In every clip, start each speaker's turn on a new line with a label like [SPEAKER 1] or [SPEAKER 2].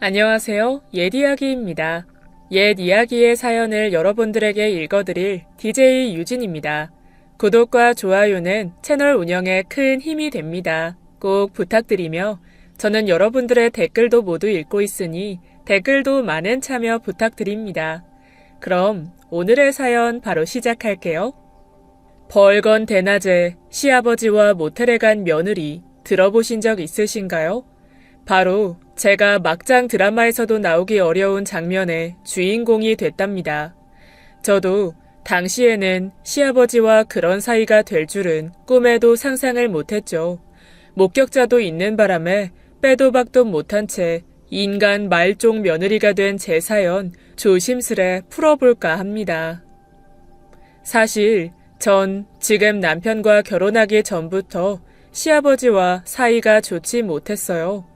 [SPEAKER 1] 안녕하세요. 옛 이야기입니다. 옛 이야기의 사연을 여러분들에게 읽어드릴 DJ 유진입니다. 구독과 좋아요는 채널 운영에 큰 힘이 됩니다. 꼭 부탁드리며 저는 여러분들의 댓글도 모두 읽고 있으니 댓글도 많은 참여 부탁드립니다. 그럼 오늘의 사연 바로 시작할게요. 벌건 대낮에 시아버지와 모텔에 간 며느리 들어보신 적 있으신가요? 바로 제가 막장 드라마에서도 나오기 어려운 장면의 주인공이 됐답니다. 저도 당시에는 시아버지와 그런 사이가 될 줄은 꿈에도 상상을 못했죠. 목격자도 있는 바람에 빼도 박도 못한 채 인간 말종 며느리가 된 제 사연 조심스레 풀어볼까 합니다. 사실 전 지금 남편과 결혼하기 전부터 시아버지와 사이가 좋지 못했어요.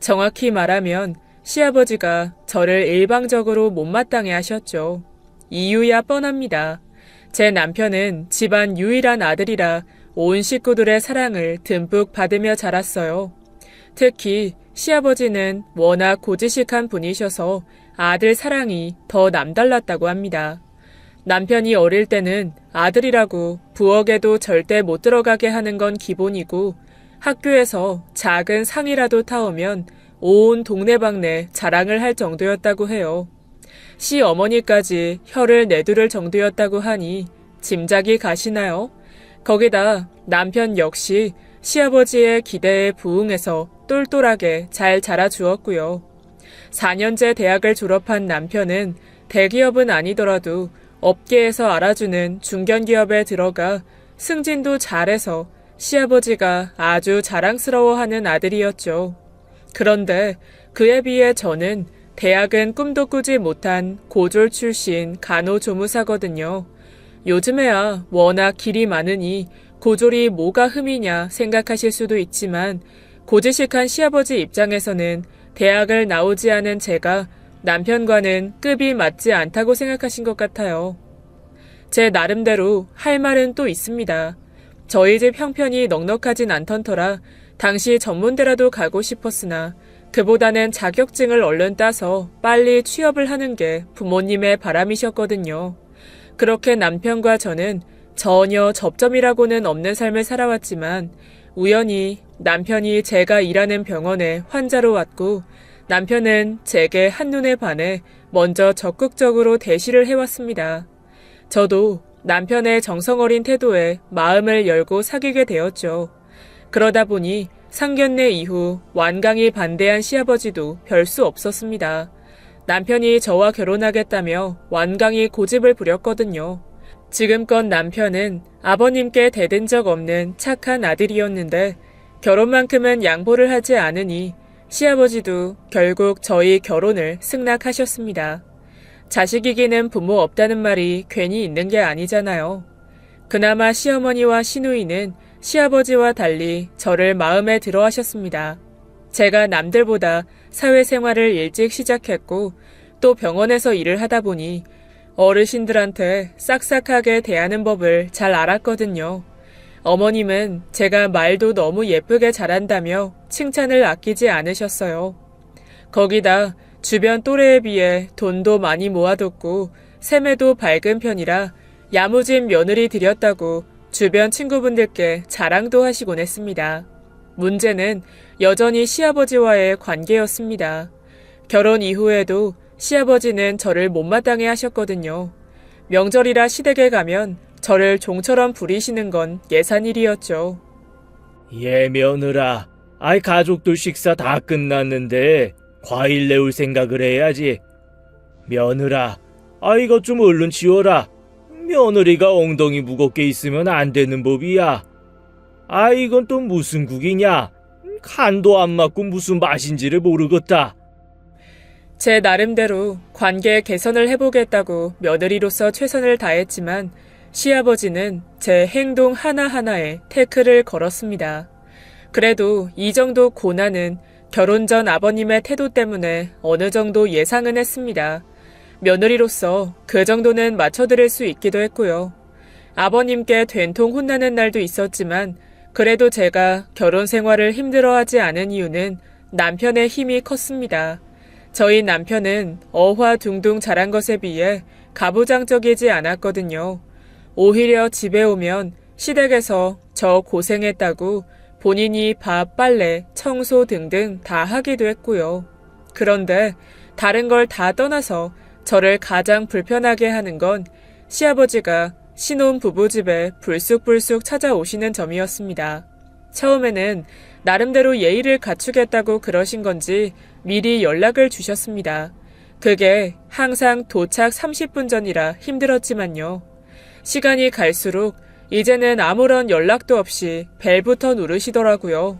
[SPEAKER 1] 정확히 말하면 시아버지가 저를 일방적으로 못마땅해 하셨죠. 이유야 뻔합니다. 제 남편은 집안 유일한 아들이라 온 식구들의 사랑을 듬뿍 받으며 자랐어요. 특히 시아버지는 워낙 고지식한 분이셔서 아들 사랑이 더 남달랐다고 합니다. 남편이 어릴 때는 아들이라고 부엌에도 절대 못 들어가게 하는 건 기본이고 학교에서 작은 상이라도 타오면 온 동네방네 자랑을 할 정도였다고 해요. 시 어머니까지 혀를 내두를 정도였다고 하니 짐작이 가시나요? 거기다 남편 역시 시아버지의 기대에 부응해서 똘똘하게 잘 자라주었고요. 4년제 대학을 졸업한 남편은 대기업은 아니더라도 업계에서 알아주는 중견기업에 들어가 승진도 잘해서 시아버지가 아주 자랑스러워하는 아들이었죠. 그런데 그에 비해 저는 대학은 꿈도 꾸지 못한 고졸 출신 간호조무사거든요. 요즘에야 워낙 길이 많으니 고졸이 뭐가 흠이냐 생각하실 수도 있지만 고지식한 시아버지 입장에서는 대학을 나오지 않은 제가 남편과는 급이 맞지 않다고 생각하신 것 같아요. 제 나름대로 할 말은 또 있습니다. 저희 집 형편이 넉넉하진 않던 터라 당시 전문대라도 가고 싶었으나 그보다는 자격증을 얼른 따서 빨리 취업을 하는 게 부모님의 바람이셨거든요. 그렇게 남편과 저는 전혀 접점이라고는 없는 삶을 살아왔지만 우연히 남편이 제가 일하는 병원에 환자로 왔고 남편은 제게 한눈에 반해 먼저 적극적으로 대시를 해왔습니다. 저도 남편의 정성어린 태도에 마음을 열고 사귀게 되었죠. 그러다 보니 상견례 이후 완강히 반대한 시아버지도 별 수 없었습니다. 남편이 저와 결혼하겠다며 완강히 고집을 부렸거든요. 지금껏 남편은 아버님께 대든 적 없는 착한 아들이었는데 결혼만큼은 양보를 하지 않으니 시아버지도 결국 저희 결혼을 승낙하셨습니다. 자식이기는 부모 없다는 말이 괜히 있는 게 아니잖아요. 그나마 시어머니와 시누이는 시아버지와 달리 저를 마음에 들어 하셨습니다. 제가 남들보다 사회생활을 일찍 시작했고 또 병원에서 일을 하다 보니 어르신들한테 싹싹하게 대하는 법을 잘 알았거든요. 어머님은 제가 말도 너무 예쁘게 잘한다며 칭찬을 아끼지 않으셨어요. 거기다 주변 또래에 비해 돈도 많이 모아뒀고 셈에도 밝은 편이라 야무진 며느리 들였다고 주변 친구분들께 자랑도 하시곤 했습니다. 문제는 여전히 시아버지와의 관계였습니다. 결혼 이후에도 시아버지는 저를 못마땅해 하셨거든요. 명절이라 시댁에 가면 저를 종처럼 부리시는 건 예산일이었죠.
[SPEAKER 2] 예, 며느라. 아이, 가족들 식사 다 끝났는데, 과일 내올 생각을 해야지. 며느라, 아, 이것 좀 얼른 치워라. 며느리가 엉덩이 무겁게 있으면 안 되는 법이야. 아, 이건 또 무슨 국이냐? 간도 안 맞고 무슨 맛인지를 모르겠다.
[SPEAKER 1] 제 나름대로 관계 개선을 해보겠다고 며느리로서 최선을 다했지만 시아버지는 제 행동 하나하나에 태클을 걸었습니다. 그래도 이 정도 고난은 결혼 전 아버님의 태도 때문에 어느 정도 예상은 했습니다. 며느리로서 그 정도는 맞춰드릴 수 있기도 했고요. 아버님께 된통 혼나는 날도 있었지만 그래도 제가 결혼 생활을 힘들어하지 않은 이유는 남편의 힘이 컸습니다. 저희 남편은 어화둥둥 자란 것에 비해 가부장적이지 않았거든요. 오히려 집에 오면 시댁에서 저 고생했다고 본인이 밥, 빨래, 청소 등등 다 하기도 했고요. 그런데 다른 걸 다 떠나서 저를 가장 불편하게 하는 건 시아버지가 신혼 부부집에 불쑥불쑥 찾아오시는 점이었습니다. 처음에는 나름대로 예의를 갖추겠다고 그러신 건지 미리 연락을 주셨습니다. 그게 항상 도착 30분 전이라 힘들었지만요. 시간이 갈수록 이제는 아무런 연락도 없이 벨부터 누르시더라고요.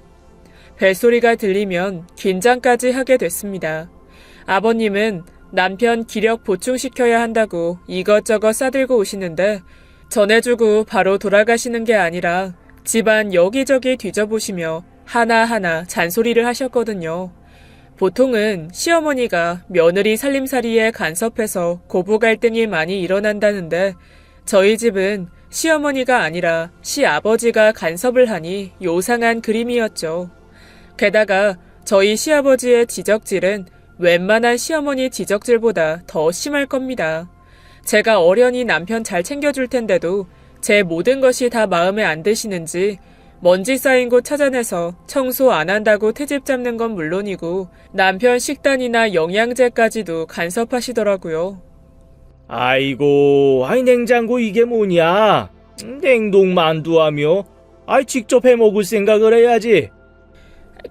[SPEAKER 1] 벨소리가 들리면 긴장까지 하게 됐습니다. 아버님은 남편 기력 보충시켜야 한다고 이것저것 싸들고 오시는데 전해주고 바로 돌아가시는 게 아니라 집안 여기저기 뒤져보시며 하나하나 잔소리를 하셨거든요. 보통은 시어머니가 며느리 살림살이에 간섭해서 고부 갈등이 많이 일어난다는데 저희 집은 시어머니가 아니라 시아버지가 간섭을 하니 요상한 그림이었죠. 게다가 저희 시아버지의 지적질은 웬만한 시어머니 지적질보다 더 심할 겁니다. 제가 어련히 남편 잘 챙겨줄 텐데도 제 모든 것이 다 마음에 안 드시는지 먼지 쌓인 곳 찾아내서 청소 안 한다고 트집 잡는 건 물론이고 남편 식단이나 영양제까지도 간섭하시더라고요.
[SPEAKER 2] 아이고, 아이 냉장고 이게 뭐냐? 냉동 만두하며, 아이 직접 해 먹을 생각을 해야지.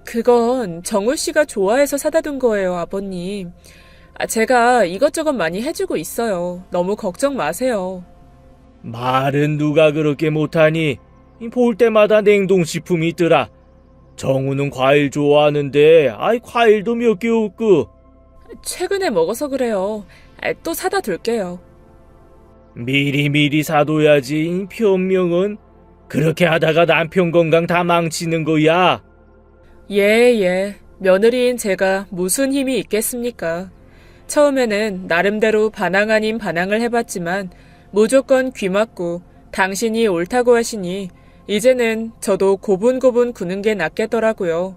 [SPEAKER 1] 그건 정우 씨가 좋아해서 사다 둔 거예요, 아버님. 아, 제가 이것저것 많이 해주고 있어요. 너무 걱정 마세요.
[SPEAKER 2] 말은 누가 그렇게 못하니? 볼 때마다 냉동식품이 있더라. 정우는 과일 좋아하는데, 아이 과일도 몇 개 없고.
[SPEAKER 1] 최근에 먹어서 그래요. 아, 또 사다 둘게요.
[SPEAKER 2] 미리미리 사둬야지, 변명은. 그렇게 하다가 남편 건강 다 망치는 거야.
[SPEAKER 1] 예, 예. 며느리인 제가 무슨 힘이 있겠습니까? 처음에는 나름대로 반항 아닌 반항을 해봤지만 무조건 귀 막고 당신이 옳다고 하시니 이제는 저도 고분고분 구는 게 낫겠더라고요.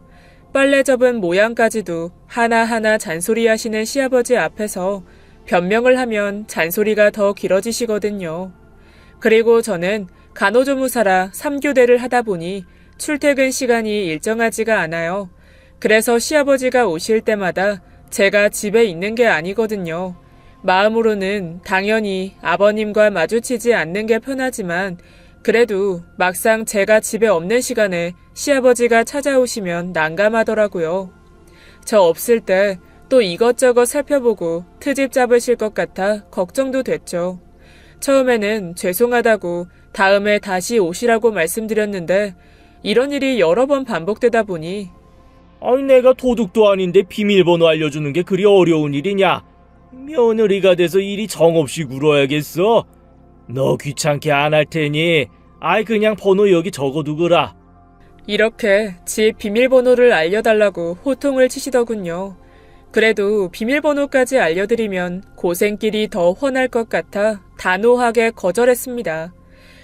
[SPEAKER 1] 빨래 접은 모양까지도 하나하나 잔소리 하시는 시아버지 앞에서 변명을 하면 잔소리가 더 길어지시거든요. 그리고 저는 간호조무사라 3교대를 하다 보니 출퇴근 시간이 일정하지가 않아요. 그래서 시아버지가 오실 때마다 제가 집에 있는 게 아니거든요. 마음으로는 당연히 아버님과 마주치지 않는 게 편하지만 그래도 막상 제가 집에 없는 시간에 시아버지가 찾아오시면 난감하더라고요. 저 없을 때 또 이것저것 살펴보고 트집 잡으실 것 같아 걱정도 됐죠. 처음에는 죄송하다고 다음에 다시 오시라고 말씀드렸는데 이런 일이 여러 번 반복되다 보니
[SPEAKER 2] 아니 내가 도둑도 아닌데 비밀번호 알려주는 게 그리 어려운 일이냐? 며느리가 돼서 일이 정없이 굴어야겠어. 너 귀찮게 안 할 테니 아이 그냥 번호 여기 적어두거라.
[SPEAKER 1] 이렇게 집 비밀번호를 알려달라고 호통을 치시더군요. 그래도 비밀번호까지 알려드리면 고생길이 더 훤할 것 같아 단호하게 거절했습니다.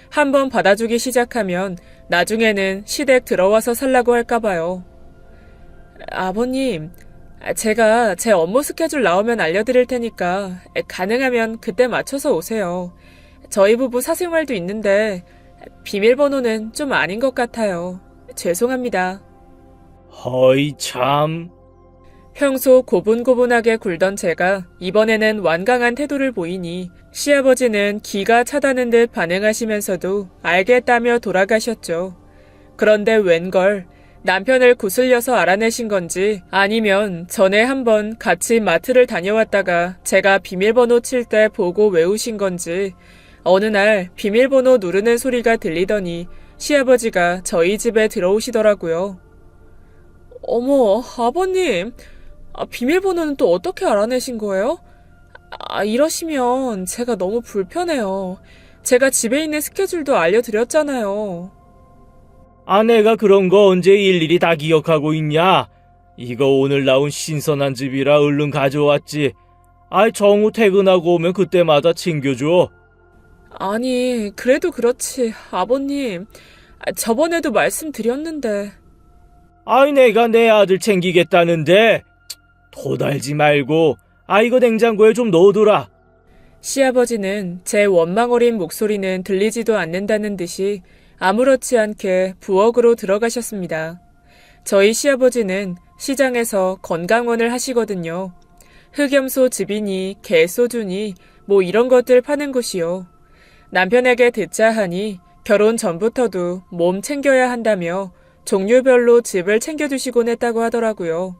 [SPEAKER 1] 한번 받아주기 시작하면 나중에는 시댁 들어와서 살라고 할까봐요. 아버님, 제가 제 업무 스케줄 나오면 알려드릴 테니까 가능하면 그때 맞춰서 오세요. 저희 부부 사생활도 있는데 비밀번호는 좀 아닌 것 같아요. 죄송합니다.
[SPEAKER 2] 허이 참.
[SPEAKER 1] 평소 고분고분하게 굴던 제가 이번에는 완강한 태도를 보이니 시아버지는 기가 차다는 듯 반응하시면서도 알겠다며 돌아가셨죠. 그런데 웬걸 남편을 구슬려서 알아내신 건지 아니면 전에 한번 같이 마트를 다녀왔다가 제가 비밀번호 칠 때 보고 외우신 건지 어느 날 비밀번호 누르는 소리가 들리더니 시아버지가 저희 집에 들어오시더라고요. 어머, 아버님. 아, 비밀번호는 또 어떻게 알아내신 거예요? 아, 이러시면 제가 너무 불편해요. 제가 집에 있는 스케줄도 알려드렸잖아요.
[SPEAKER 2] 아내가 그런 거 언제 일일이 다 기억하고 있냐? 이거 오늘 나온 신선한 즙이라 얼른 가져왔지. 아이 정우 퇴근하고 오면 그때마다 챙겨줘.
[SPEAKER 1] 아니, 그래도 그렇지, 아버님. 아, 저번에도 말씀드렸는데.
[SPEAKER 2] 아이 내가 내 아들 챙기겠다는데 토달지 말고 아 이거 냉장고에 좀 넣어둬라.
[SPEAKER 1] 시아버지는 제 원망 어린 목소리는 들리지도 않는다는 듯이 아무렇지 않게 부엌으로 들어가셨습니다. 저희 시아버지는 시장에서 건강원을 하시거든요. 흑염소 즙이니 개소주니 뭐 이런 것들 파는 곳이요. 남편에게 듣자 하니 결혼 전부터도 몸 챙겨야 한다며 종류별로 즙을 챙겨주시곤 했다고 하더라고요.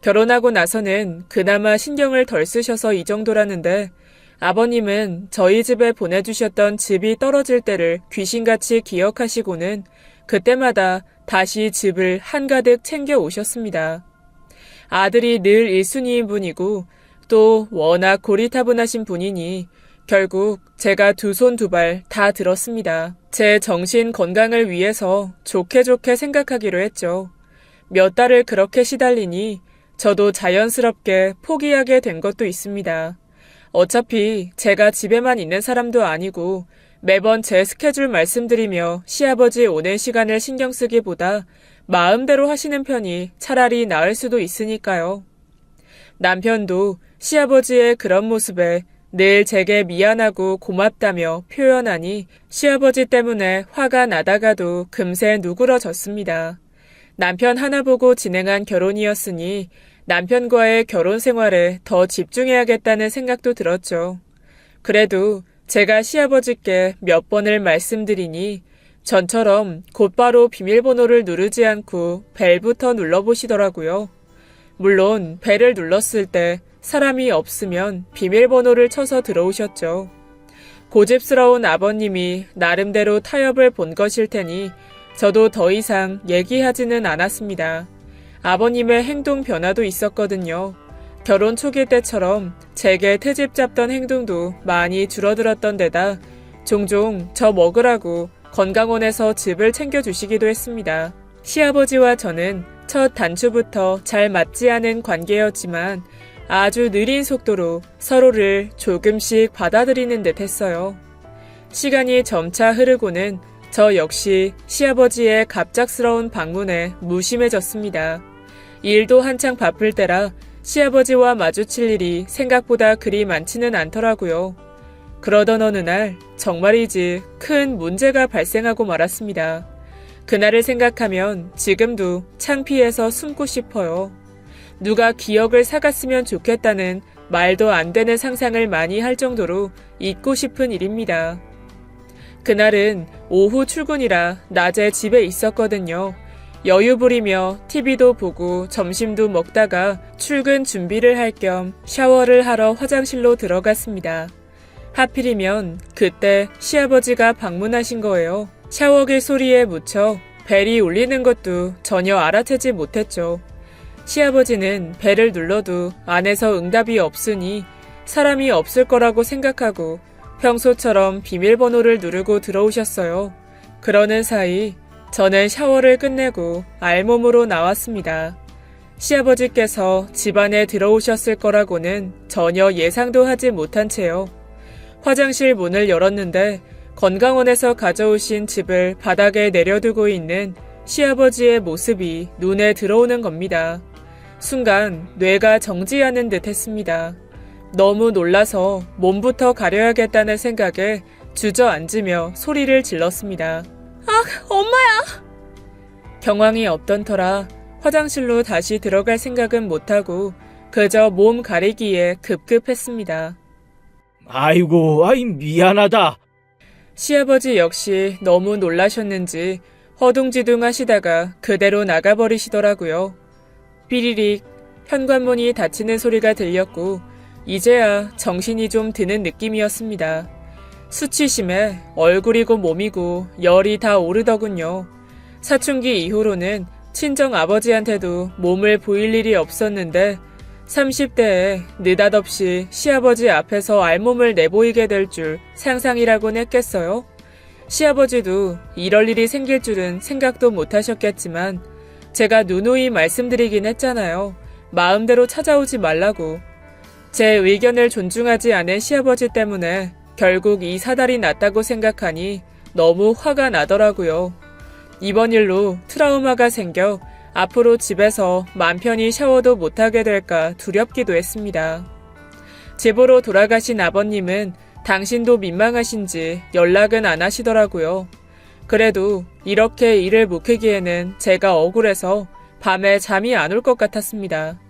[SPEAKER 1] 결혼하고 나서는 그나마 신경을 덜 쓰셔서 이 정도라는데 아버님은 저희 집에 보내주셨던 즙이 떨어질 때를 귀신같이 기억하시고는 그때마다 다시 즙을 한가득 챙겨 오셨습니다. 아들이 늘 1순위인 분이고 또 워낙 고리타분하신 분이니 결국 제가 두 손 두 발 다 들었습니다. 제 정신 건강을 위해서 좋게 좋게 생각하기로 했죠. 몇 달을 그렇게 시달리니 저도 자연스럽게 포기하게 된 것도 있습니다. 어차피 제가 집에만 있는 사람도 아니고 매번 제 스케줄 말씀드리며 시아버지 오는 시간을 신경 쓰기보다 마음대로 하시는 편이 차라리 나을 수도 있으니까요. 남편도 시아버지의 그런 모습에 늘 제게 미안하고 고맙다며 표현하니 시아버지 때문에 화가 나다가도 금세 누그러졌습니다. 남편 하나 보고 진행한 결혼이었으니 남편과의 결혼 생활에 더 집중해야겠다는 생각도 들었죠. 그래도 제가 시아버지께 몇 번을 말씀드리니 전처럼 곧바로 비밀번호를 누르지 않고 벨부터 눌러보시더라고요. 물론 벨을 눌렀을 때 사람이 없으면 비밀번호를 쳐서 들어오셨죠. 고집스러운 아버님이 나름대로 타협을 본 것일 테니 저도 더 이상 얘기하지는 않았습니다. 아버님의 행동 변화도 있었거든요. 결혼 초기 때처럼 제게 트집 잡던 행동도 많이 줄어들었던 데다 종종 저 먹으라고 건강원에서 즙을 챙겨주시기도 했습니다. 시아버지와 저는 첫 단추부터 잘 맞지 않은 관계였지만 아주 느린 속도로 서로를 조금씩 받아들이는 듯 했어요. 시간이 점차 흐르고는 저 역시 시아버지의 갑작스러운 방문에 무심해졌습니다. 일도 한창 바쁠 때라 시아버지와 마주칠 일이 생각보다 그리 많지는 않더라고요. 그러던 어느 날 정말이지 큰 문제가 발생하고 말았습니다. 그날을 생각하면 지금도 창피해서 숨고 싶어요. 누가 기억을 사갔으면 좋겠다는 말도 안 되는 상상을 많이 할 정도로 잊고 싶은 일입니다. 그날은 오후 출근이라 낮에 집에 있었거든요. 여유 부리며 TV도 보고 점심도 먹다가 출근 준비를 할 겸 샤워를 하러 화장실로 들어갔습니다. 하필이면 그때 시아버지가 방문하신 거예요. 샤워기 소리에 묻혀 벨이 울리는 것도 전혀 알아채지 못했죠. 시아버지는 벨을 눌러도 안에서 응답이 없으니 사람이 없을 거라고 생각하고 평소처럼 비밀번호를 누르고 들어오셨어요. 그러는 사이 저는 샤워를 끝내고 알몸으로 나왔습니다. 시아버지께서 집안에 들어오셨을 거라고는 전혀 예상도 하지 못한 채요. 화장실 문을 열었는데 건강원에서 가져오신 즙을 바닥에 내려두고 있는 시아버지의 모습이 눈에 들어오는 겁니다. 순간 뇌가 정지하는 듯 했습니다. 너무 놀라서 몸부터 가려야겠다는 생각에 주저앉으며 소리를 질렀습니다. 아, 엄마야! 경황이 없던 터라 화장실로 다시 들어갈 생각은 못하고 그저 몸 가리기에 급급했습니다.
[SPEAKER 2] 아이고, 아이 미안하다.
[SPEAKER 1] 시아버지 역시 너무 놀라셨는지 허둥지둥 하시다가 그대로 나가버리시더라고요. 삐리릭 현관문이 닫히는 소리가 들렸고 이제야 정신이 좀 드는 느낌이었습니다. 수치심에 얼굴이고 몸이고 열이 다 오르더군요. 사춘기 이후로는 친정 아버지한테도 몸을 보일 일이 없었는데 30대에 느닷없이 시아버지 앞에서 알몸을 내보이게 될 줄 상상이라곤 했겠어요? 시아버지도 이럴 일이 생길 줄은 생각도 못 하셨겠지만 제가 누누이 말씀드리긴 했잖아요. 마음대로 찾아오지 말라고. 제 의견을 존중하지 않은 시아버지 때문에 결국 이 사달이 났다고 생각하니 너무 화가 나더라고요. 이번 일로 트라우마가 생겨 앞으로 집에서 맘 편히 샤워도 못하게 될까 두렵기도 했습니다. 집으로 돌아가신 아버님은 당신도 민망하신지 연락은 안 하시더라고요. 그래도 이렇게 일을 묵히기에는 제가 억울해서 밤에 잠이 안 올 것 같았습니다.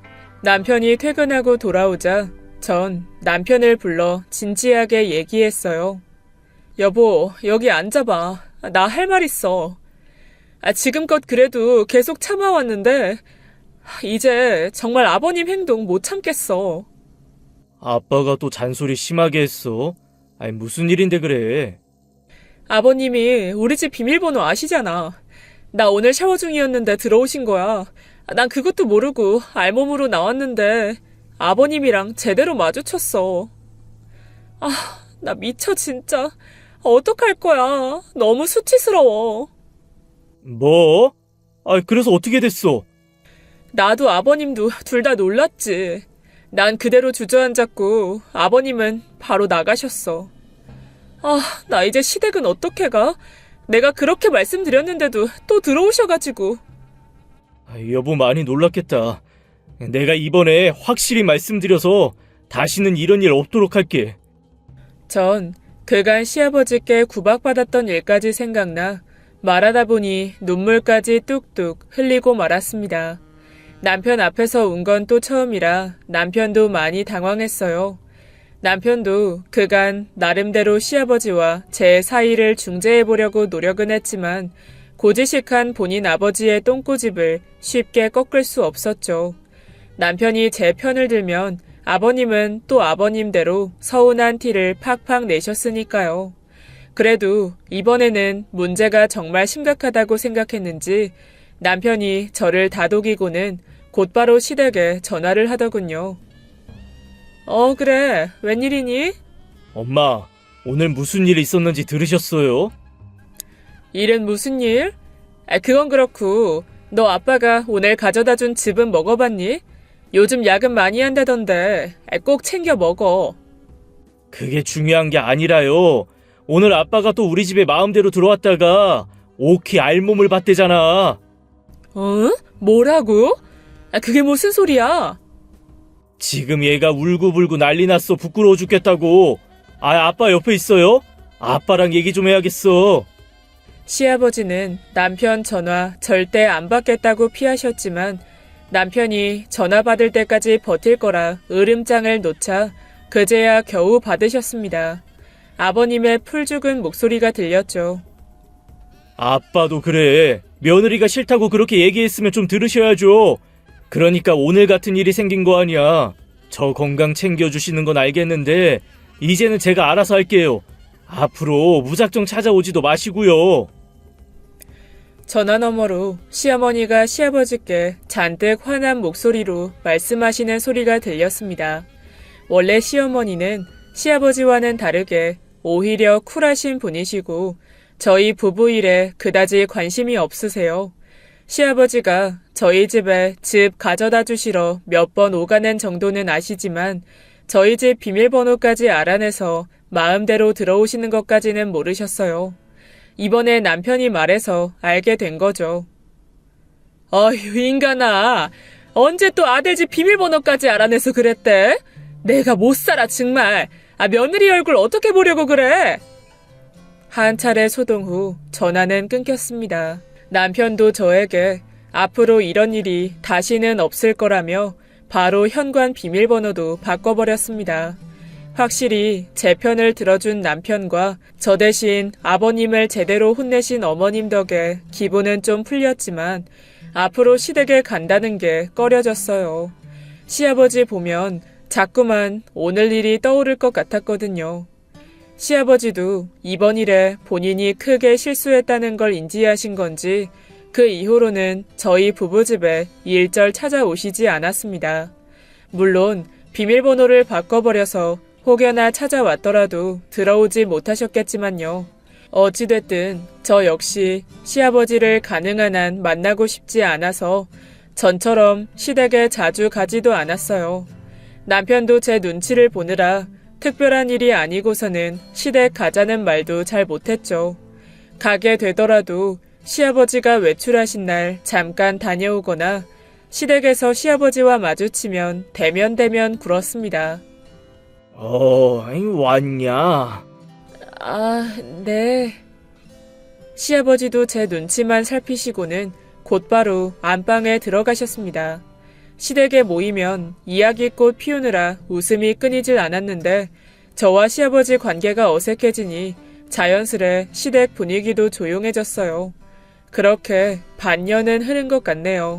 [SPEAKER 1] 남편이 퇴근하고 돌아오자 전 남편을 불러 진지하게 얘기했어요. 여보, 여기 앉아봐. 나 할 말 있어. 아, 지금껏 그래도 계속 참아왔는데, 이제 정말 아버님 행동 못 참겠어.
[SPEAKER 2] 아빠가 또 잔소리 심하게 했어. 아니, 무슨 일인데 그래.
[SPEAKER 1] 아버님이 우리 집 비밀번호 아시잖아. 나 오늘 샤워 중이었는데 들어오신 거야. 난 그것도 모르고 알몸으로 나왔는데 아버님이랑 제대로 마주쳤어. 아, 나 미쳐 진짜. 어떡할 거야. 너무 수치스러워.
[SPEAKER 2] 뭐? 아, 그래서 어떻게 됐어?
[SPEAKER 1] 나도 아버님도 둘 다 놀랐지. 난 그대로 주저앉았고 아버님은 바로 나가셨어. 아, 나 이제 시댁은 어떻게 가? 내가 그렇게 말씀드렸는데도 또 들어오셔가지고.
[SPEAKER 2] 아, 여보 많이 놀랐겠다. 내가 이번에 확실히 말씀드려서 다시는 이런 일 없도록 할게.
[SPEAKER 1] 전 그간 시아버지께 구박받았던 일까지 생각나 말하다 보니 눈물까지 뚝뚝 흘리고 말았습니다. 남편 앞에서 운 건 또 처음이라 남편도 많이 당황했어요. 남편도 그간 나름대로 시아버지와 제 사이를 중재해 보려고 노력은 했지만 고지식한 본인 아버지의 똥꼬집을 쉽게 꺾을 수 없었죠. 남편이 제 편을 들면 아버님은 또 아버님대로 서운한 티를 팍팍 내셨으니까요. 그래도 이번에는 문제가 정말 심각하다고 생각했는지 남편이 저를 다독이고는 곧바로 시댁에 전화를 하더군요. 어, 그래. 웬일이니?
[SPEAKER 2] 엄마, 오늘 무슨 일 있었는지 들으셨어요?
[SPEAKER 1] 일은 무슨 일? 아, 그건 그렇고, 너 아빠가 오늘 가져다 준 즙은 먹어봤니? 요즘 야근 많이 한다던데, 아, 꼭 챙겨 먹어.
[SPEAKER 2] 그게 중요한 게 아니라요. 오늘 아빠가 또 우리 집에 마음대로 들어왔다가 오키 알몸을 봤대잖아.
[SPEAKER 1] 어? 뭐라고? 아, 그게 무슨 소리야?
[SPEAKER 2] 지금 얘가 울고불고 난리 났어. 부끄러워 죽겠다고. 아, 아빠 옆에 있어요? 아빠랑 얘기 좀 해야겠어.
[SPEAKER 1] 시아버지는 남편 전화 절대 안 받겠다고 피하셨지만 남편이 전화 받을 때까지 버틸 거라 으름장을 놓자 그제야 겨우 받으셨습니다. 아버님의 풀 죽은 목소리가 들렸죠.
[SPEAKER 2] 아빠도 그래. 며느리가 싫다고 그렇게 얘기했으면 좀 들으셔야죠. 그러니까 오늘 같은 일이 생긴 거 아니야. 저 건강 챙겨주시는 건 알겠는데, 이제는 제가 알아서 할게요. 앞으로 무작정 찾아오지도 마시고요.
[SPEAKER 1] 전화 너머로 시어머니가 시아버지께 잔뜩 화난 목소리로 말씀하시는 소리가 들렸습니다. 원래 시어머니는 시아버지와는 다르게 오히려 쿨하신 분이시고 저희 부부 일에 그다지 관심이 없으세요. 시아버지가 저희 집에 집 가져다 주시러 몇 번 오가는 정도는 아시지만 저희 집 비밀번호까지 알아내서 마음대로 들어오시는 것까지는 모르셨어요. 이번에 남편이 말해서 알게 된 거죠. 어휴, 인간아. 언제 또 아들 집 비밀번호까지 알아내서 그랬대? 내가 못 살아, 정말. 아, 며느리 얼굴 어떻게 보려고 그래? 한 차례 소동 후 전화는 끊겼습니다. 남편도 저에게 앞으로 이런 일이 다시는 없을 거라며 바로 현관 비밀번호도 바꿔버렸습니다. 확실히 제 편을 들어준 남편과 저 대신 아버님을 제대로 혼내신 어머님 덕에 기분은 좀 풀렸지만 앞으로 시댁에 간다는 게 꺼려졌어요. 시아버지 보면 자꾸만 오늘 일이 떠오를 것 같았거든요. 시아버지도 이번 일에 본인이 크게 실수했다는 걸 인지하신 건지 그 이후로는 저희 부부집에 일절 찾아오시지 않았습니다. 물론 비밀번호를 바꿔버려서 혹여나 찾아왔더라도 들어오지 못하셨겠지만요. 어찌됐든 저 역시 시아버지를 가능한 한 만나고 싶지 않아서 전처럼 시댁에 자주 가지도 않았어요. 남편도 제 눈치를 보느라 특별한 일이 아니고서는 시댁 가자는 말도 잘 못했죠. 가게 되더라도 시아버지가 외출하신 날 잠깐 다녀오거나 시댁에서 시아버지와 마주치면 대면대면 굴었습니다.
[SPEAKER 2] 어, 왔냐?
[SPEAKER 1] 아, 네. 시아버지도 제 눈치만 살피시고는 곧바로 안방에 들어가셨습니다. 시댁에 모이면 이야기꽃 피우느라 웃음이 끊이질 않았는데 저와 시아버지 관계가 어색해지니 자연스레 시댁 분위기도 조용해졌어요. 그렇게 반년은 흐른 것 같네요.